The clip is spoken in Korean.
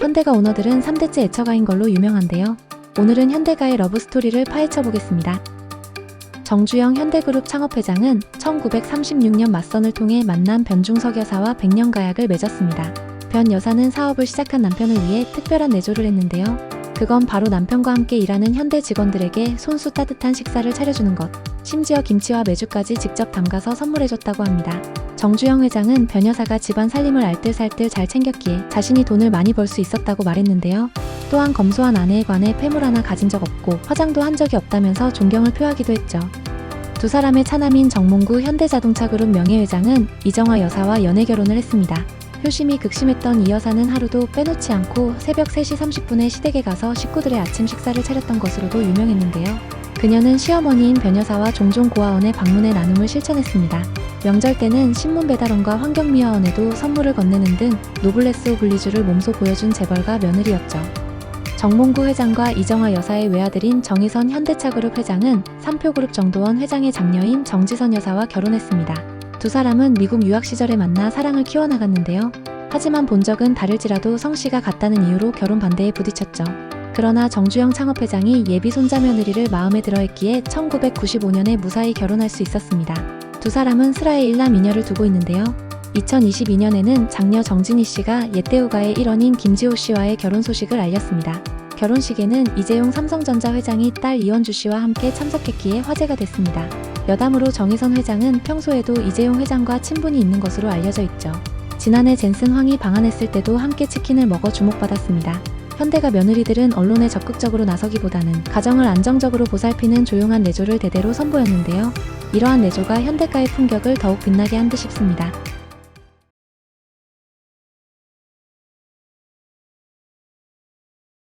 현대가 오너들은 3대째 애처가인 걸로 유명한데요. 오늘은 현대가의 러브스토리를 파헤쳐 보겠습니다. 정주영 현대그룹 창업회장은 1936년 맞선을 통해 만난 변중석 여사와 100년 가약을 맺었습니다. 변 여사는 사업을 시작한 남편을 위해 특별한 내조를 했는데요. 그건 바로 남편과 함께 일하는 현대 직원들에게 손수 따뜻한 식사를 차려주는 것. 심지어 김치와 메주까지 직접 담가서 선물해줬다고 합니다. 정주영 회장은 변 여사가 집안 살림을 알뜰살뜰 잘 챙겼기에 자신이 돈을 많이 벌 수 있었다고 말했는데요. 또한 검소한 아내에 관해 폐물 하나 가진 적 없고 화장도 한 적이 없다면서 존경을 표하기도 했죠. 두 사람의 차남인 정몽구 현대자동차그룹 명예회장은 이정화 여사와 연애 결혼을 했습니다. 효심이 극심했던 이 여사는 하루도 빼놓지 않고 새벽 3시 30분에 시댁에 가서 식구들의 아침 식사를 차렸던 것으로도 유명했는데요. 그녀는 시어머니인 변 여사와 종종 고아원에 방문해 나눔을 실천했습니다. 명절 때는 신문 배달원과 환경미화원에도 선물을 건네는 등 노블레스 오블리주를 몸소 보여준 재벌가 며느리였죠. 정몽구 회장과 이정화 여사의 외아들인 정희선 현대차그룹 회장은 삼표그룹 정도원 회장의 장녀인 정지선 여사와 결혼했습니다. 두 사람은 미국 유학 시절에 만나 사랑을 키워나갔는데요. 하지만 본 적은 다를지라도 성씨가 같다는 이유로 결혼 반대에 부딪혔죠. 그러나 정주영 창업회장이 예비 손자 며느리를 마음에 들어 했기에 1995년에 무사히 결혼할 수 있었습니다. 두 사람은 슬하에 일남 이녀를 두고 있는데요. 2022년에는 장녀 정진희 씨가 옛대우가의 일원인 김지호 씨와의 결혼 소식을 알렸습니다. 결혼식에는 이재용 삼성전자 회장이 딸 이원주 씨와 함께 참석했기에 화제가 됐습니다. 여담으로 정희선 회장은 평소에도 이재용 회장과 친분이 있는 것으로 알려져 있죠. 지난해 젠슨 황이 방한했을 때도 함께 치킨을 먹어 주목받았습니다. 현대가 며느리들은 언론에 적극적으로 나서기보다는 가정을 안정적으로 보살피는 조용한 내조를 대대로 선보였는데요. 이러한 내조가 현대가의 품격을 더욱 빛나게 한 듯 싶습니다.